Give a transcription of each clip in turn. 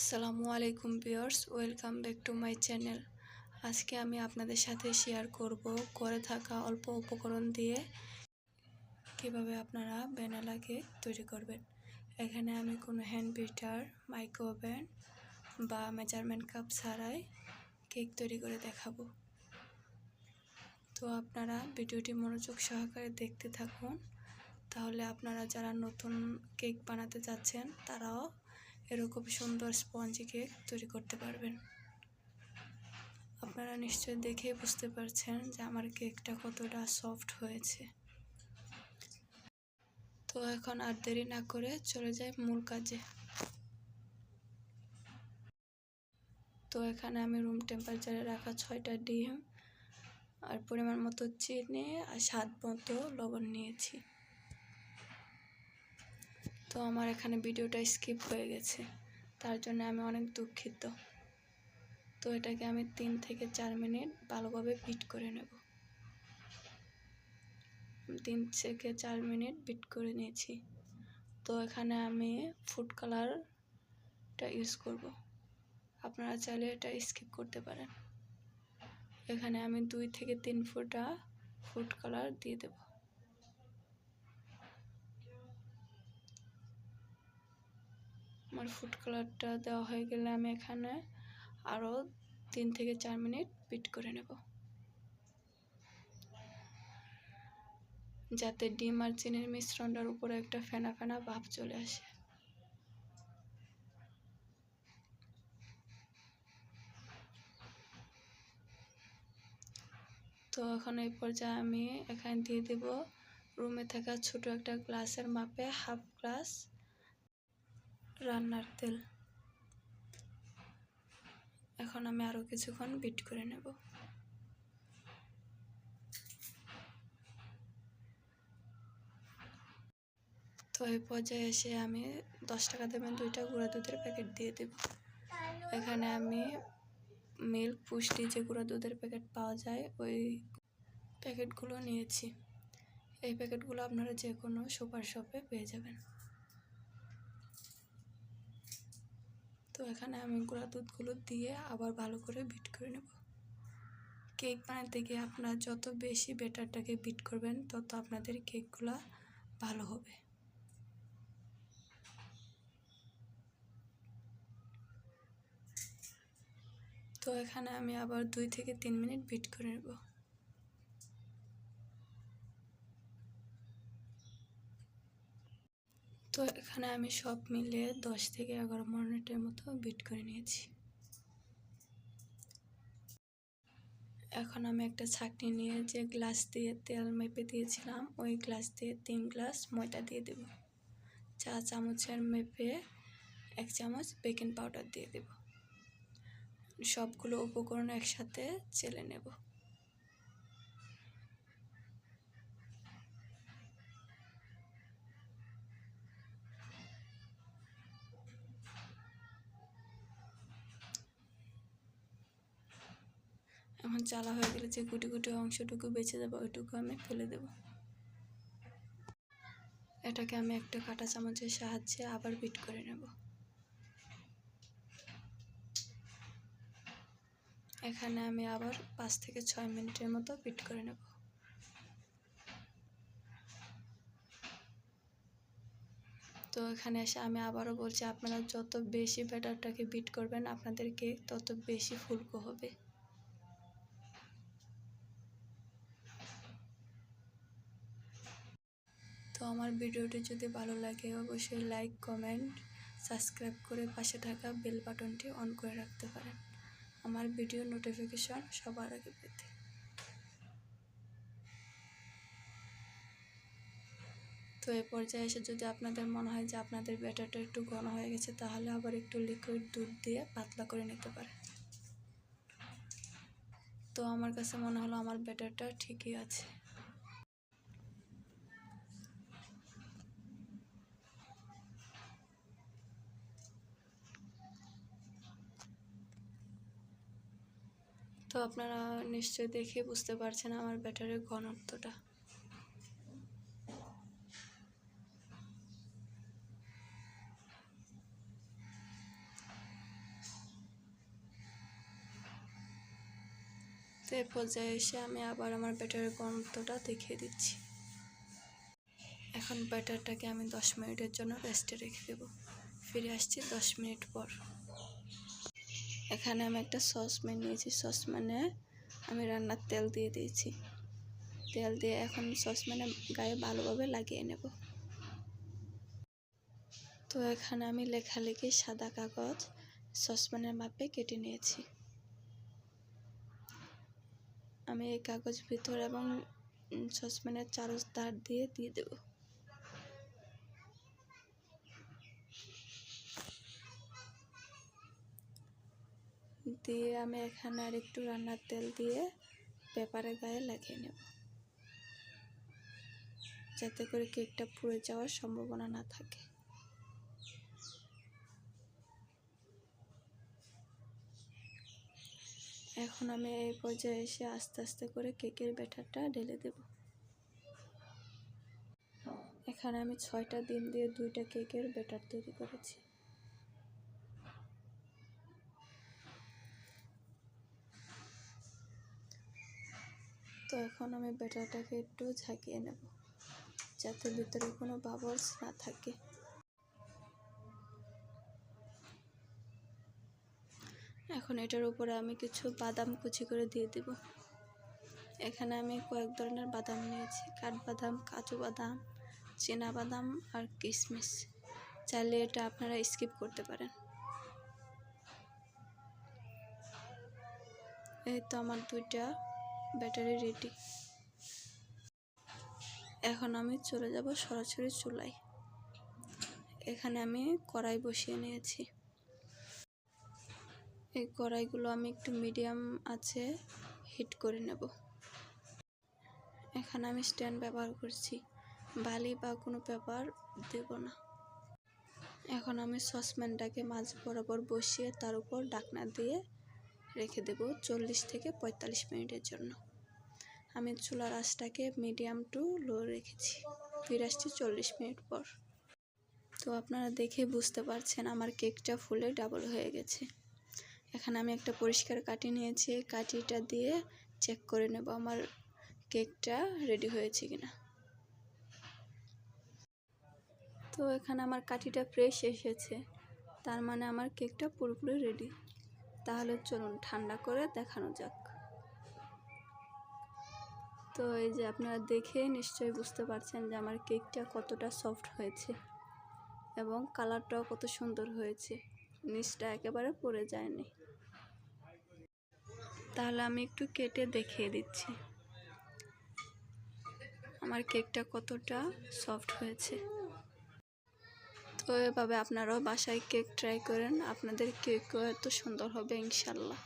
আসসালামু আলাইকুম viewers, welcome back to my channel. আজকে আমি আপনাদের সাথে শেয়ার করব করে থাকা অল্প উপকরণ দিয়ে কীভাবে আপনারা ভ্যানিলা কেক তৈরি করবেন। এখানে আমি কোনো হ্যান্ড বিটার মাইক্রো ওভেন বা মেজারমেন্ট কাপ ছাড়াই কেক তৈরি করে দেখাবো। তো আপনারা ভিডিওটি মনোযোগ সহকারে দেখতে থাকুন। তাহলে আপনারা যারা নতুন কেক বানাতে চাচ্ছেন তারাও এরকম সুন্দর স্পঞ্জি কেক তৈরি করতে পারবেন। আপনারা নিশ্চয়ই দেখে বুঝতে পারছেন যে আমার কেকটা কতটা সফট হয়েছে। তো এখন আর দেরি না করে চলে যাই মূল কাজে। তো এখানে আমি রুম টেম্পারেচারে রাখা ছয়টা ডিম আর পরিমাণ মতো চিনি আর স্বাদ মতো লবণ নিয়েছি। তো আমার এখানে ভিডিওটা স্কিপ হয়ে গেছে। তার জন্য আমি অনেক দুঃখিত। তো এটাকে আমি তিন থেকে চার মিনিট ভালোভাবে বিট করে নেব। তিন থেকে চার মিনিট বিট করে নিয়েছি। তো এখানে আমি ফুড কালারটা ইউজ করব। আপনারা চাইলে এটা স্কিপ করতে পারেন। এখানে আমি দুই থেকে তিন ফুটা ফুড কালার দিয়ে দেবো। আমার ফুড কালারটা দেওয়া হয়ে গেলে আমি এখানে আরও তিন থেকে চার মিনিট বিট করে নেব। যাতে ডিম আর চিনির মিশ্রণটার উপরে একটা ফেনা ফেনা ভাব চলে আসে। তো এখন এই পর্যায়ে আমি এখানে দিয়ে দেব। রুমে থাকা ছোট একটা গ্লাসের মাপে হাফ গ্লাস রান্নার তেল। এখন আমি আরও কিছুক্ষণ বিট করে নেব। তো এই পর্যায়ে এসে আমি দশ টাকা দেবেন দুইটা গুঁড়া দুধের প্যাকেট দিয়ে দেব। এখানে আমি মিল্ক পুষ্টি যে গুঁড়া দুধের প্যাকেট পাওয়া যায়, ওই প্যাকেটগুলো নিয়েছি। এই প্যাকেটগুলো আপনারা যে কোনো সুপার শপে পেয়ে যাবেন। তো এখানে আমি গুঁড়া দুধগুলো দিয়ে আবার ভালো করে বিট করে নেব। কেক বানাতে গিয়ে আপনার যত বেশি বেটারটাকে বিট করবেন, তত আপনাদের কেকগুলো ভালো হবে। তো এখানে আমি আবার দুই থেকে তিন মিনিট বিট করে নেব। তো এখানে আমি সব মিলিয়ে দশ থেকে এগারো মিনিটের মতো বিট করে নিয়েছি। এখন আমি একটা ছাকনি নিয়ে যে গ্লাস দিয়ে তেল মেপে দিয়েছিলাম, ওই গ্লাস দিয়ে তিন গ্লাস ময়দা দিয়ে দেব। চা চামচের মেপে এক চামচ বেকিং পাউডার দিয়ে দেব। সবগুলো উপকরণ একসাথে চেলে নেব। চালা হয়ে গেলে যে গুটি গুটি অংশটুকু বেঁচে যাবে, ওইটুকু আমি ফেলে দেব। এটাকে আমি একটা কাটা চামচের সাহায্যে আবার বিট করে নেব। এখানে আমি আবার পাঁচ থেকে ছয় মিনিটের মতো বিট করে নেব। তো এখানে এসে আমি আবারও বলছি, আপনারা যত বেশি ব্যাটারটাকে বিট করবেন আপনাদের কেক তত বেশি ফুলকো হবে। তো আমার ভিডিওটি যদি ভালো লাগে, অবশ্যই লাইক কমেন্ট সাবস্ক্রাইব করে পাশে থাকা বেল বাটনটি অন করে রাখতে পারেন। আমার ভিডিও নোটিফিকেশন সবার আগে পেতে। তো এ পর্যায়ে এসে যদি আপনাদের মনে হয় যে আপনাদের ব্যাটারটা একটু ঘন হয়ে গেছে, তাহলে আবার একটু লিকুইড দুধ দিয়ে পাতলা করে নিতে পারেন। তো আমার কাছে মনে হলো আমার ব্যাটারটা ঠিকই আছে। তো আপনারা নিশ্চয় দেখে বুঝতে পারছেন আমার ব্যাটারের ঘনত্বটা। তো এ পর্যায়ে এসে আমি আবার আমার ব্যাটারের ঘনত্বটা দেখিয়ে দিচ্ছি। এখন ব্যাটারটাকে আমি দশ মিনিটের জন্য রেস্টে রেখে দেবো। ফিরে আসছি দশ মিনিট পর। এখানে আমি একটা সসপ্যান নিয়েছি সসপ্যানে আমি রান্নার তেল দিয়ে দিয়েছি। তেল দিয়ে এখন সসপ্যানে গায়ে ভালোভাবে লাগিয়ে নেব। তো এখানে আমি লেখালেখি সাদা কাগজ সসপ্যানের মাপে কেটে নিয়েছি। আমি এই কাগজ ভিতর এবং সসপ্যানের চারজ তার দিয়ে দিয়ে দেব। দিয়ে আমি এখানে আর একটু রান্নার তেল দিয়ে পেপারের গায়ে লাগিয়ে নেব। যাতে করে কেকটা পুড়ে যাওয়ার সম্ভাবনা না থাকে। এখন আমি এই পর্যায়ে এসে আস্তে আস্তে করে কেকের ব্যাটারটা ঢেলে দেব। এখানে আমি ছয়টা ডিম দিয়ে দুইটা কেকের ব্যাটার তৈরি করেছি। তো এখন আমি ব্যাটারটাকে একটু ঝাঁকিয়ে নেব, যাতে ভিতরে কোনো বাবলস না থাকে। এখন এটার উপরে আমি কিছু বাদাম কুচি করে দিয়ে দেব। এখানে আমি কয়েক ধরনের বাদাম নিয়েছি, কাঠবাদাম, কাজু বাদাম, চীনা বাদাম আর কিশমিশ চাইলে এটা আপনারা স্কিপ করতে পারেন। এই তো আমার দুইটা ব্যাটারি রেডি এখন আমি চলে যাব সরাসরি চুলায়। এখানে আমি কড়াই বসিয়ে নিয়েছি। এই কড়াইগুলো আমি একটু মিডিয়াম আছে, হিট করে নেব। এখানে আমি স্ট্যান্ড ব্যবহার করছি। বালি বা কোনো পেপার দেব না। এখন আমি সসপ্যানটাকে মাছ বরাবর বসিয়ে তার উপর ডাকনা দিয়ে রেখে দেব চল্লিশ থেকে পঁয়তাল্লিশ মিনিটের জন্য। আমি চুলার আঁচটাকে মিডিয়াম টু লো রেখেছি। ফিরে আসছি চল্লিশ মিনিট পর। তো আপনারা দেখে বুঝতে পারছেন আমার কেকটা ফুলে ডাবল হয়ে গেছে। এখানে আমি একটা পরিষ্কার কাটি নিয়েছি। কাটিটা দিয়ে চেক করে নেব আমার কেকটা রেডি হয়েছে কিনা। তো এখানে আমার কাঠিটা ফ্রেশ এসেছে। তার মানে আমার কেকটা পুরোপুরি রেডি তাহলে চলুন ঠান্ডা করে দেখানো যাক। তো এই যে আপনারা দেখে নিশ্চয়ই বুঝতে পারছেন যে আমার কেকটা কতটা সফট হয়েছে এবং কালারটাও কত সুন্দর হয়েছে। নিচটা একেবারে পড়ে যায়নি। তাহলে আমি একটু কেটে দেখিয়ে দিচ্ছি। আমার কেকটা কতটা সফট হয়েছে। তো এভাবে আপনারাও বাসায় কেক ট্রাই করেন। আপনাদের কেকও এত সুন্দর হবে, ইনশাল্লাহ।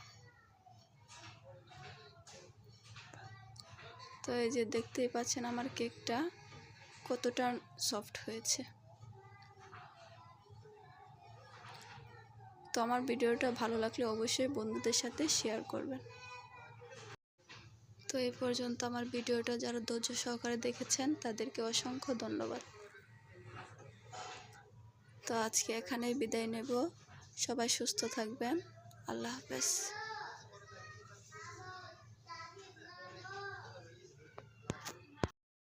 তো এই যে দেখতেই পাচ্ছেন আমার কেকটা কতটা সফট হয়েছে। তো আমার ভিডিওটা ভালো লাগলে অবশ্যই বন্ধুদের সাথে শেয়ার করবেন। তো এই পর্যন্ত আমার ভিডিওটা যারা ধৈর্য সহকারে দেখেছেন, তাদেরকে অসংখ্য ধন্যবাদ। তো আজকে এখানেই বিদায় নেব। সবাই সুস্থ থাকবেন। আল্লাহ হাফেজ।